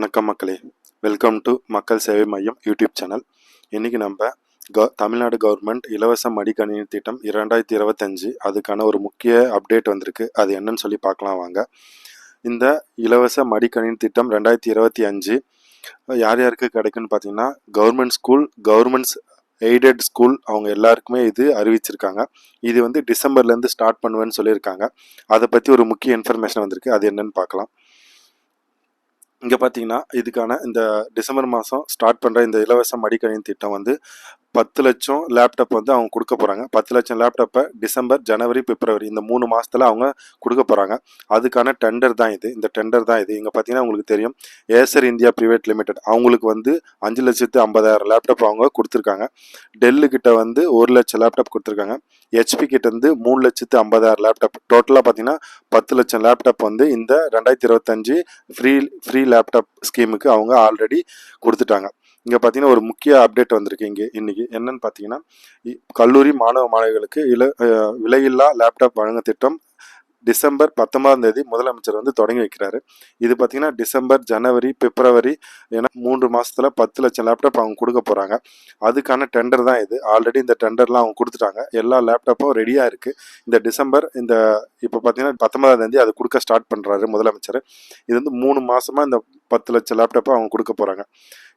வணக்கம் மக்களே. Welcome to மக்கள் சேவை மையம் யூடியூப் சேனல். இன்றைக்கி நம்ம க தமிழ்நாடு கவர்மெண்ட் இலவச மடிக்கணினி திட்டம் இரண்டாயிரத்தி இருபத்தஞ்சு அதுக்கான ஒரு முக்கிய அப்டேட் வந்திருக்கு. அது என்னன்னு சொல்லி பார்க்கலாம் வாங்க. இந்த இலவச மடிக்கணினி திட்டம் ரெண்டாயிரத்தி இருபத்தி அஞ்சு யார் யாருக்கு கிடைக்குன்னு பார்த்தீங்கன்னா government school governments aided school அவங்க எல்லாருக்குமே இது அறிவிச்சிருக்காங்க. இது வந்து டிசம்பர்லேருந்து ஸ்டார்ட் பண்ணுவேன்னு சொல்லியிருக்காங்க. அதை பற்றி ஒரு முக்கிய இன்ஃபர்மேஷன் வந்திருக்கு. அது என்னன்னு பார்க்கலாம். இங்கே பார்த்தீங்கன்னா இதுக்கான இந்த டிசம்பர் மாதம் ஸ்டார்ட் பண்ணுற இந்த இலவச மடிக்கணினி திட்டம் வந்து பத்து லட்சம் லேப்டாப் வந்து அவங்க கொடுக்க போகிறாங்க பத்து லட்சம் லேப்டாப்பை டிசம்பர் ஜனவரி பிப்ரவரி இந்த மூணு மாதத்தில் அவங்க கொடுக்க போகிறாங்க அதுக்கான டெண்டர் தான் இது. இந்த டெண்டர் தான் இது. இங்கே பார்த்தீங்கன்னா உங்களுக்கு தெரியும். ஏசர் இந்தியா ப்ரைவேட் லிமிடெட் அவங்களுக்கு வந்து அஞ்சு லட்சத்து ஐம்பதாயிரம் லேப்டாப் அவங்க கொடுத்துருக்காங்க. டெல்லு கிட்ட வந்து ஒரு லட்சம் லேப்டாப் கொடுத்துருக்காங்க. ஹெச்பி கிட்ட வந்து மூணு லட்சத்து ஐம்பதாயிரம் லேப்டாப் டோட்டலாக பார்த்தீங்கன்னா பத்து லட்சம் லேப்டாப் வந்து இந்த ரெண்டாயிரத்தி இருபத்தஞ்சு ஃப்ரீ ஃப்ரீ லேப்டாப் ஸ்கீமுக்கு அவங்க ஆல்ரெடி கொடுத்துட்டாங்க. இங்கே பார்த்தீங்கன்னா ஒரு முக்கிய அப்டேட் வந்திருக்கு இங்கே இன்றைக்கி என்னன்னு பார்த்தீங்கன்னா இ- கல்லூரி மாணவ மாணவிகளுக்கு இல விலையில்லா லேப்டாப் வழங்க திட்டம் டிசம்பர் பத்தொன்பதாம் தேதி முதலமைச்சர் வந்து தொடங்கி வைக்கிறாரு. இது பார்த்தீங்கன்னா டிசம்பர் ஜனவரி பிப்ரவரி ஏன்னா மூன்று மாதத்தில் பத்து லட்சம் லேப்டாப் அவங்க கொடுக்க போகிறாங்க அதுக்கான டெண்டர் தான் இது. ஆல்ரெடி இந்த டெண்டர்லாம் அவங்க கொடுத்துட்டாங்க. எல்லா லேப்டாப்பும் ரெடியாக இருக்குது இந்த டிசம்பர் இந்த இப்போ பார்த்தீங்கன்னா பத்தொன்பதாம் தேதி அது கொடுக்க ஸ்டார்ட் பண்ணுறாரு முதலமைச்சர். இது வந்து மூணு மாதமாக இந்த பத்து லட்சம் லேப்டாப்பை அவங்க கொடுக்க போகிறாங்க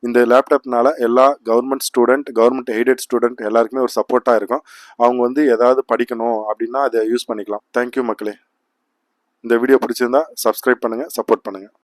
இந்த லேப்டாப்னால எல்லா government student government aided student எல்லாருக்குமே ஒரு சப்போர்ட்டாக இருக்கும். அவங்க வந்து ஏதாவது படிக்கணும் அப்படின்னா அதை யூஸ் பண்ணிக்கலாம். தேங்க்யூ மக்களே. இந்த வீடியோ பிடிச்சிருந்தா சப்ஸ்கிரைப் பண்ணுங்கள் சப்போர்ட் பண்ணுங்கள்